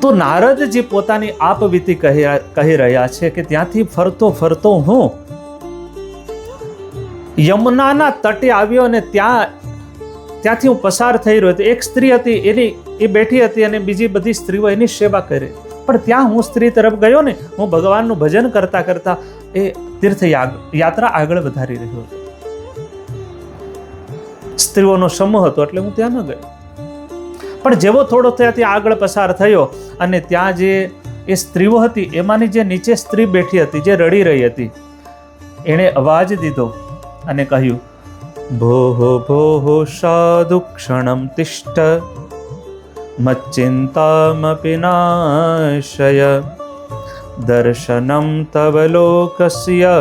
તો નારદ જે પોતાની આપવીતી કહી રહ્યા છે કે ત્યાંથી ફરતો ફરતો હું યમુનાના તટે આવ્યો અને ત્યાં ત્યાંથી હું પસાર થઈ રહ્યો હતો. એક સ્ત્રી હતી, એની એ બેઠી હતી અને બીજી બધી સ્ત્રીઓ એની સેવા કરી. પણ ત્યાં હું સ્ત્રી તરફ ગયો ને, હું ભગવાનનું ભજન કરતા કરતા એ તીર્થ યાત્રા આગળ વધારી રહ્યો હતો. સ્ત્રીઓનો સમૂહ હતો એટલે હું ત્યાં ન ગયો. પણ જેવો થોડો ત્યાંથી આગળ પસાર થયો અને ત્યાં જે એ સ્ત્રીઓ હતી, એમાંની જે નીચે સ્ત્રી બેઠી હતી, જે રડી રહી હતી, એણે અવાજ દીધો અને કહ્યું, ભોહ ભોહ, સાધુ ક્ષણમ તિષ્ઠ, મચ્ચિંતામપી નાશય, દર્શનમ તવ લોકસ્ય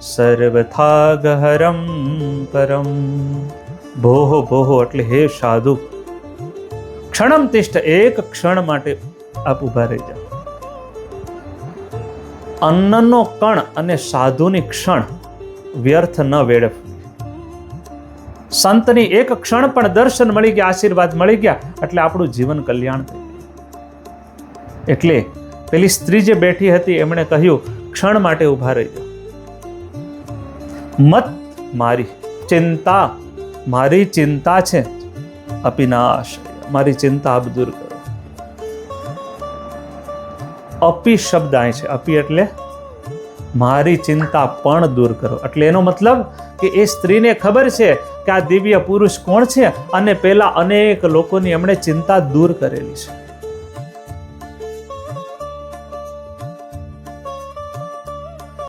સર્વથા ગહરમ પરમ. ભોહ ભોહ, એટલે હે સાધુ ક્ષણમ તિષ્ઠ, એક ક્ષણ માટે આપ ઊભા રહી જાઓ. અન્નનો કણ અને સાધુની ક્ષણ વ્યર્થ ન વેડફ. સંતની એક ક્ષણ પણ દર્શન મળી ગયા, આશીર્વાદ મળી ગયા, એટલે આપણું જીવન કલ્યાણ થઈ એટલે પેલી સ્ત્રી જે બેઠી હતી, એમણે કહ્યું, ક્ષણ માટે ઊભા રહી જાઓ. મત મારી, ચિંતા મારી ચિંતા છે, અપિનાશ. મારી ચિંતા આપ દૂર કરો. અપી શબ્દ અહીં છે. અપી એટલે મારી ચિંતા પણ દૂર કરો. એટલે એનો મતલબ કે એ સ્ત્રીને ખબર છે કે આ દિવ્ય પુરુષ કોણ છે? અને પેલા અનેક લોકોની એમણે ચિંતા દૂર કરેલી છે.